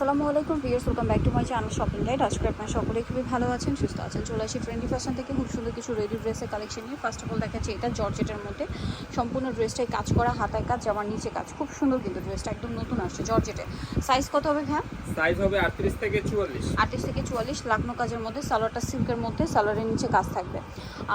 আসসালামু আলাইকুম viewers welcome back to my channel shopping guide. আজকে আপনারা সকলে খুবই ভালো আছেন সুস্থ আছেন চলে আসি ট্রেন্ডি ফ্যাশন থেকে। খুব সুন্দর কিছু রেডি ড্রেসের কালেকশন নিয়ে। ফার্স্ট অফ অল দেখাচ্ছি এটা জর্জেটের মধ্যে। সম্পূর্ণ ড্রেসটাই কাজ করা হাতায় কাজ জামার নিচে কাজ। খুব সুন্দর কিন্তু ড্রেসটা একদম নতুন আসছে জর্জেটে। সাইজ কত হবে হ্যাঁ সাইজ হবে আটত্রিশ থেকে চুয়াল্লিশ। আটত্রিশ থেকে চুয়াল্লিশ লাকনো কাজের মধ্যে সালোয়ারটা সিল্কের মধ্যে সালোয়ারের নিচে কাজ থাকবে।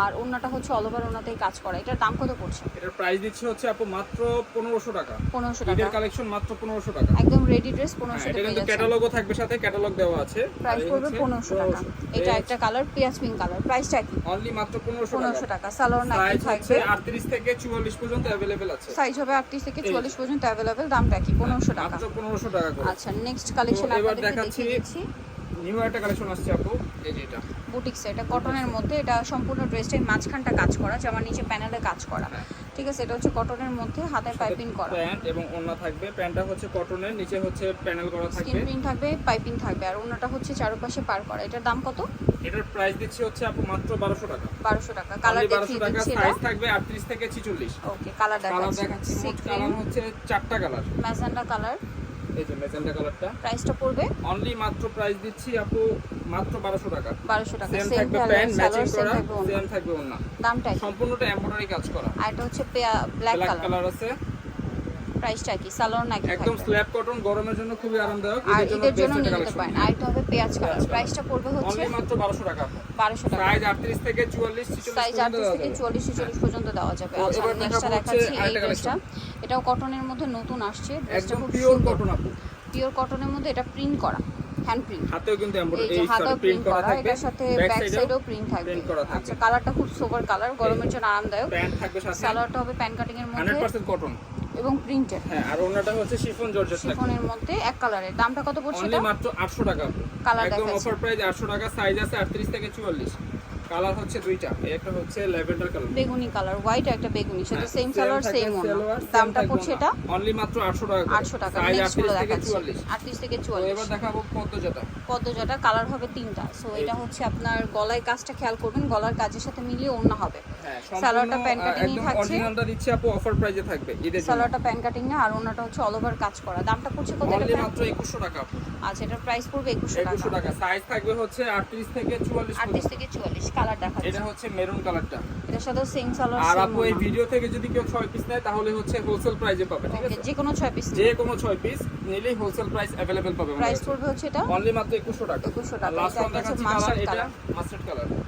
আর ওনাটা হচ্ছে অল ওভার ওনাতেই কাজ করা। এটার দাম কত পড়ছে? এটার প্রাইস দিচ্ছে হচ্ছে আপু মাত্র পনেরোশো টাকা। পনেরোশো টাকা। কালেকশন মাত্র পনেরোশো টাকা। একদম রেডি ড্রেস হ্যাঁ, পনেরোশো কিন্তু যাচ্ছে ক্যাটালগও থাকবে সাথে ক্যাটালগ দেওয়া আছে। প্রাইস পড়বে পনেরোশো টাকা। এটা একটা কালার পিয়াজ পিঙ্ক কালার প্রাইসটা কি অনলি মাত্র পনেরোশো পনেরোশো টাকা। টাকা সালোয়ার নাকি সাইজ থাকবে। আটত্রিশ থেকে চুয়াল্লিশ পর্যন্ত অ্যাভেলেবেল আছে। সাইজ হবে আটত্রিশ থেকে এই। চুয়াল্লিশ পর্যন্ত অ্যাভেলেবেল দামটা কি পনেরোশো টাকা। মাত্র পনেরোশো টাকা করে। আচ্ছা নেক্সট কালেকশন আপনাদের দেখাচ্ছি নিউ একটা কালেকশন আসছে আপু। এই যে এটা। বুটিক্স এটা কটনের মধ্যে এটা সম্পূর্ণ ড্রেসটাই মাঝখানটা কাজ করা জামার নিচে প্যানেলে কাজ করা। ঠিক আছে? এটা হচ্ছে কটনের মধ্যে হাতে পাইপিং করা। প্যান্ট এবং ওড়না থাকবে। প্যান্টটা হচ্ছে কটনের নিচে হচ্ছে প্যানেল করা স্কিন থাকবে প্রিন্ট থাকবে পাইপিং থাকবে আর ওনাটা হচ্ছে চারপাশে পার করা। এটার দাম কত? এটার প্রাইস দিচ্ছে হচ্ছে আপু মাত্র বারোশো টাকা। বারোশো টাকা। কালার 1200 দেখিয়ে দিচ্ছি এটা। সাইজ থাকবে আটত্রিশ থেকে ছিচল্লিশ। ওকে কালার কালার দেখাচ্ছি। দেখাচ্ছি মোট কালার হচ্ছে চারটা কালার ম্যাজেন্ডা কালার এই যে মেজেন্টা কালারটা। প্রাইসটা পড়বে? অনলি মাত্র প্রাইস দিচ্ছি আপু মাত্র বারোশো টাকা। বারোশো টাকা। সেম থাকবে প্যান্ট ম্যাচিং করা সেম থাকবে ওনা দামটা সম্পূর্ণটা এমব্রয়ডারি কাজ করা। আর এটা হচ্ছে ব্ল্যাক ব্ল্যাক কালার কালার আছে। প্রাইসটা কি সালোয়ার নাকি একদম স্ল্যাব কটন গরমের জন্য খুবই আরামদায়ক আর এদের জন্য নিতে পারেন। আর এটা হবে পেঁয়াজ কালার প্রাইসটা পড়বে হচ্ছে মাত্র বারোশো টাকা। বারোশো টাকা। সাইজ আটত্রিশ থেকে চুয়াল্লিশ সাইজ আটত্রিশ থেকে চুয়াল্লিশ ছেচল্লিশ পর্যন্ত দেওয়া যাবে। আচ্ছা নেক্সটটা দেখাচ্ছি এই ড্রেসটা এটাও কটনের মধ্যে নতুন আসছে। একদম পিওর কটন আপু। পিওর কটনের মধ্যে এটা প্রিন্ট করা। হ্যান্ড প্রিন্ট হাতেও কিন্তু এই এমব্রয়ডারি যে এই হাতেও প্রিন্ট করা থাকবে। সাথে ব্যাক সাইডেও প্রিন্ট থাকবে। আচ্ছা কালারটা খুব সোবার কালার গরমের জন্য আরামদায়ক। প্যান্ট থাকবে সাথে। সালোয়ারটা হবে প্যান কাটিং এর মধ্যে কটন এবং প্রিন্টেড হ্যাঁ আর ওনাটা হচ্ছে শিফন জর্জেট শিফনের মধ্যে এক কালারের দামটা কত পড়ছে এটা? মাত্র 800 টাকা। Colour একদম। অফার প্রাইস 800 টাকা সাইজ আছে 38 থেকে 44 কালার হচ্ছে দুইটা। একটা হচ্ছে ল্যাভেন্ডার কালার বেগুনি কালার হোয়াইট একটা বেগুনি। সাথে সেম সালোয়ার সেম ওনা দামটা পড়ছে এটা? অনলি মাত্র 800 টাকা আটশো টাকা। সাইজ 38 থেকে 44 আটত্রিশ থেকে তো চুয়াল্লিশ। এবার দেখাবো পদ্মজাটা। পদ্মজাটা কালার হবে তিনটা। সো এটা হচ্ছে আপনার গলায় কাজটা খেয়াল করবেন। গলার কাজের সাথে মিলিয়ে অন্য হবে। সালোয়ারটা সম্পূর্ণ, প্যান্ট আহ, কাটিংই একদম থাকছে। অরিজিনালটা দিচ্ছি আপু অফার প্রাইসে থাকবে ঈদের জন্য সালোয়ারটা প্যান কাটিং না আর ওনাটা হচ্ছে অল ওভার কাজ করা দামটা পড়ছে কত অনলি এটা মাত্র 2100 টাকা আপু আচ্ছা এটার প্রাইস পড়বে একুশশো 2100 টাকা টাকা সাইজ থাকবে হচ্ছে 38 থেকে 44 আটত্রিশ পর্যন্ত থেকে চুয়াল্লিশ কালার দেখাচ্ছে এটা হচ্ছে মেরুন কালারটা এটার সাথে সেম সালোয়ার আর সেম আপু এই ভিডিও থেকে যদি কেউ 6 পিস নেয় তাহলে হচ্ছে হোলসেল প্রাইসে পাবে ঠিক আছে যে কোনো ছয় পিস যে কোনো 6 পিস নিলেই হোলসেল প্রাইস अवेलेबल পাবে প্রাইস পড়বে হচ্ছে এটা অনলি মাত্র 2100 টাকা 2100 টাকা। লাস্ট এটা ওয়ান একটা দেখাচ্ছি হচ্ছে কালার mustard এটা colour। মাস্টার্ড কালার এই যে এটার সাথে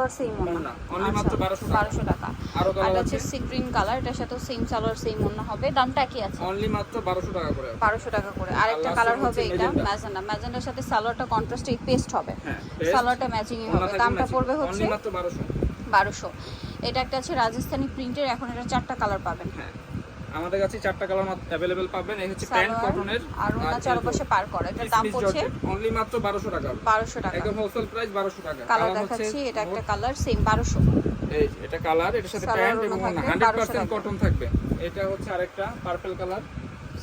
সেম ওনা ওড়না। মাত্র 1200 টাকা। বারোশো আর এটা হচ্ছে সি গ্রিন কালার এটার সাথে সেম সালোয়ার সেম ওনা হবে। দামটা কি আছে। অনলি মাত্র 1200 টাকা করে বারোশো টাকা করে। আরেকটা last কালার হবে এটা magenta। ম্যাজেন্ডা ম্যাজেন্ডার সাথে সালোয়ারটা কন্ট্রাস্টে পেস্ট হবে। হ্যাঁ সালোয়ারটা ম্যাচিং হবে। দামটা পড়বে হচ্ছে অনলি মাত্র 1200 বারোশো। এটা একটা আছে রাজস্থানি প্রিন্টের এখন এটা চারটা কালার পাবেন। হ্যাঁ। আমাদের কাছে চারটা কালার অ্যাভেলেবেল পাবেন। এই হচ্ছে প্যান্ট কটনের আর ওনা চারপাশে পার করা এটার দাম পড়ছে অনলি মাত্র 1200 টাকা। বারোশো টাকা। একদম হোলসেল প্রাইস 1200 টাকা। কালার দেখাচ্ছি এটা একটা কালার সেম বারোশো। এই এটা কালার এটার সাথে প্যান্ট এবং ওড়না। থাকবে, 1200 100% কটন থাকবে। এটা হচ্ছে আরেকটা পার্পল কালার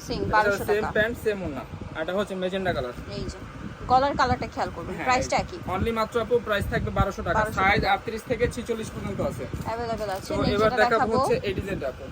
সেম এটা বারোশো সেম প্যান্ট সেম আর এটা হচ্ছে মেজেন্ডা কালার এই যে গলার কালারটা খেয়াল করবেন প্রাইসটা একই। অনলি মাত্র আপু প্রাইস থাকবে 1200 টাকা। 1200 সাইজ 38 থেকে 46 পর্যন্ত আছে। অ্যাভেলেবেল আছে এবার দেখাবো হচ্ছে এই ডিজাইনটা আপু।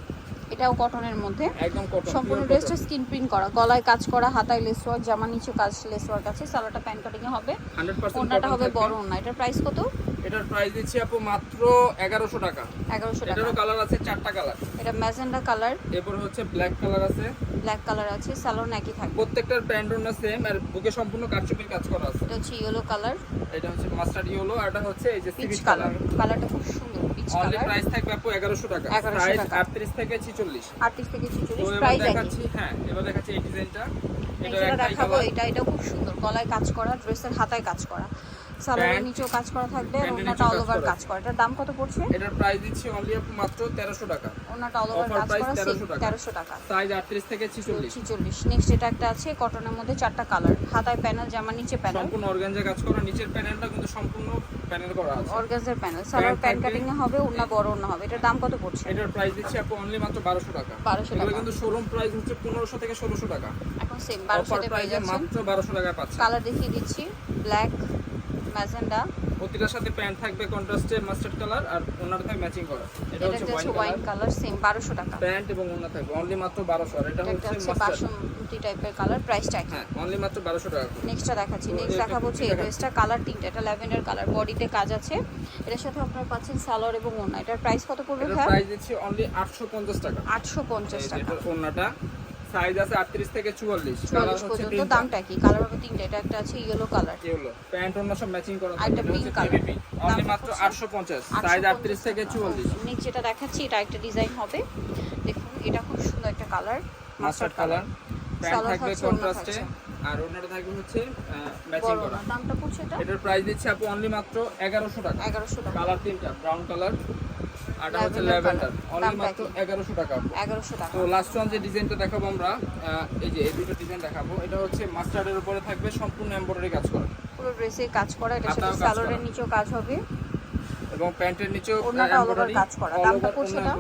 এটাও কটনের মধ্যে। একদম কটন সম্পূর্ণ ড্রেসটা স্কিন প্রিন্ট করা। গলায় কাজ করা হাতায় লেস ওয়ার্ক জামা নিচে কাজ লেস ওয়ার্ক আছে সালোয়ারটা প্যান্ট কাটিং এ হবে 100% ওন্নাটা হবে। বড় ওন্না এটার প্রাইস কত? এটার প্রাইস দিচ্ছি আপু মাত্র 1100 টাকা। এগারোশো টাকা। এটারও কালার আছে চারটা কালার এটা ম্যাজেন্ডা কালার এরপর হচ্ছে ব্ল্যাক কালার আছে। ব্ল্যাক কালার আছে সালোয়ার একই থাকবে। প্রত্যেকটার প্যান্ট ওড়না সেম আর বুকে সম্পূর্ণ কারচুপির কাজ করা আছে। এটা হচ্ছে ইয়েলো কালার এটা হচ্ছে মাস্টার্ড ইয়েলো আর এটা হচ্ছে এই যে পিচ কালার কালার কালারটা খুব সুন্দর। অনলি প্রাইস থাকবে আপু 1100 টাকা। 1100 সাইজ 38 থেকে 46 আটত্রিশ থেকে প্রাইস দেখাচ্ছি হ্যাঁ এবার দেখাচ্ছি এই ডিজাইনটা দেখাবো এটা এটা খুব সুন্দর। গলায় কাজ করা ড্রেসের হাতায় কাজ করা। সালোয়ারের নিচেও কাজ করা থাকবে আর ওনাটা অল ওভার কাজ করা। এটার দাম কত পড়ছে? এটার প্রাইস দিচ্ছি অনলি মাত্র তেরোশো টাকা। ওনাটা অল ওভার কাজ করা 1300 টাকা। তেরোশো টাকা। সাইজ আটত্রিশ থেকে ছিচল্লিশ। ছিচল্লিশ। নেক্সট এটা একটা আছে কটনের মধ্যে চারটা কালার হাতায় প্যানেল জামা নিচে প্যানেল সম্পূর্ণ অর্গানজা কাজ করা। নিচের প্যানেলটা কিন্তু সম্পূর্ণ প্যানেল করা আছে। অর্গানজার প্যানেল সালোয়ার থাকবে। কাটিং এ হবে ওনা বড় ওনা হবে। এটার দাম কত পড়ছে? এটার প্রাইস দিচ্ছি আপু অনলি মাত্র বারোশো টাকা। 1200 টাকা। কিন্তু শোরুম প্রাইস হচ্ছে পনেরোশো থেকে ষোলোশো টাকা। এখন সেম অফার বারোশোতে পেয়ে প্রাইসে যাচ্ছেন। মাত্র বারোশো টাকায় পাচ্ছে কালার দেখিয়ে দিচ্ছি। Black magenta. প্রতিটার সাথে প্যান্ট থাকবে কন্ট্রাস্টে মাস্টার্ড কালার আর ওনার থাকবে ম্যাচিং করা এটা এটা হচ্ছে ওয়াইন কালার সেম বারোশো টাকা। প্যান্ট এবং ওনা থাকবে অনলি মাত্র বারোশো। আর এটা এটা হচ্ছে বাসন্তী টাইপের কালার প্রাইসটা কি হ্যাঁ অনলি মাত্র বারোশো টাকা করে। নেক্সটটা দেখাচ্ছি। নেক্সট এটা দেখাবো হচ্ছে এই ড্রেসটা কালার তিনটা। এটা ল্যাভেন্ডার কালার বডিতে কাজ আছে। এটার সাথে আপনারা পাচ্ছেন সালোয়ার এবং ওনা এটার প্রাইস কত পড়বে ভাই? প্রাইস দিচ্ছি অনলি আটশো পঞ্চাশ টাকা। আটশো পঞ্চাশ এই যে টাকা। এটার ওনাটা সাইজ আছে আটত্রিশ থেকে চুয়াল্লিশ। কালার চুয়াল্লিশ হচ্ছে পর্যন্ত তিনটা। দামটা কি কালার হবে তিনটা এটা একটা আছে ইয়েলো কালার হলো প্যান্ট ওনা সব ম্যাচিং করা আর একটা pink color। অনলি মাত্র হচ্ছে আটশো পঞ্চাশ। সাইজ আটত্রিশ থেকে চুয়াল্লিশ। নেক্সট যেটা দেখাচ্ছি এটা একটা ডিজাইন হবে। দেখুন এটা খুব সুন্দর একটা কালার মাস্টার্ড কালার প্যান্ট থাকবে কন্ট্রাস্টে আর ওনাটা থাকবে হচ্ছে ম্যাচিং করা। দামটা পড়ছে এটা? এটার প্রাইস দিচ্ছে আপু অনলি মাত্র এগারোশো টাকা। এগারোশো টাকা। কালার তিনটা ব্রাউন কালার আর হচ্ছে ল্যাভেন্ডার অনলি মাত্র কি? এগারোশো টাকা। আপু। এগারোশো টাকা। তো লাস্ট ওয়ান যে ডিজাইনটা দেখাবো আমরা এই যে এই দুটো ডিজাইন দেখাবো এটা হচ্ছে মাস্টার্ডের উপরে থাকবে সম্পূর্ণ এমব্রয়ডারি কাজ করা। পুরো ড্রেসে কাজ করা এটার সাথে সালোয়ারের নিচেও কাজ হবে। এবং প্যান্টের নিচেও ওড়নাটা কাজ করা। দামটা পড়ছে এটা?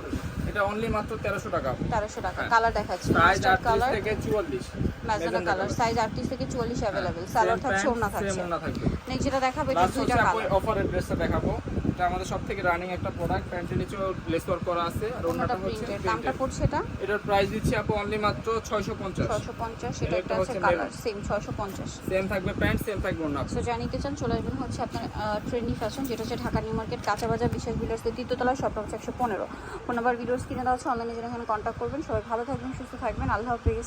এটা অনলি মাত্র তেরোশো টাকা। তেরোশো টাকা। হ্যাঁ। কালার দেখাচ্ছি। সাইজ মাস্টার্ড আটত্রিশ কালার থেকে চুয়াল্লিশ। ম্যাজেন্ডা কালার সাইজ আটত্রিশ থেকে চুয়াল্লিশ অ্যাভেলেবেল সালোয়ার থাকছে ওড়না থাকছে। ওড়না থাকবে। নেক্সট যেটা দেখাবো এটা দুইটা কালার অফারের ড্রেসটা দেখাবো। এটা আমাদের সব থেকে রানিং একটা প্রোডাক্ট প্যান্টের নিচেও লেস ওয়ার্ক করা আছে আর ওড়নাটা হচ্ছে দামটা পড়ছে এটা? এটার প্রাইস দিচ্ছি আপু অনলি মাত্র ছয়শো পঞ্চাশ। ছশো পঞ্চাশ এটা এটা একটা আছে হচ্ছে কালার সেম ছশো পঞ্চাশ। সেম থাকবে প্যান্ট সেম থাকবে ওড়না সো জানিতে চান চলে আসবেন হচ্ছে আপনার ট্রেন্ডি ফ্যাশন যেটা হচ্ছে ঢাকা নিউ মার্কেট কাঁচা বাজার বিশেষ বিলাসের তৃতীয়তলা শপ একশো পনেরো। ফোন নাম্বার ভিডিওস কিনে দেওয়া হচ্ছে অনলাইনে যেখানে কন্ট্যাক্ট করবেন। সবাই ভালো থাকবেন সুস্থ থাকবেন। আল্লাহ হাফিজ।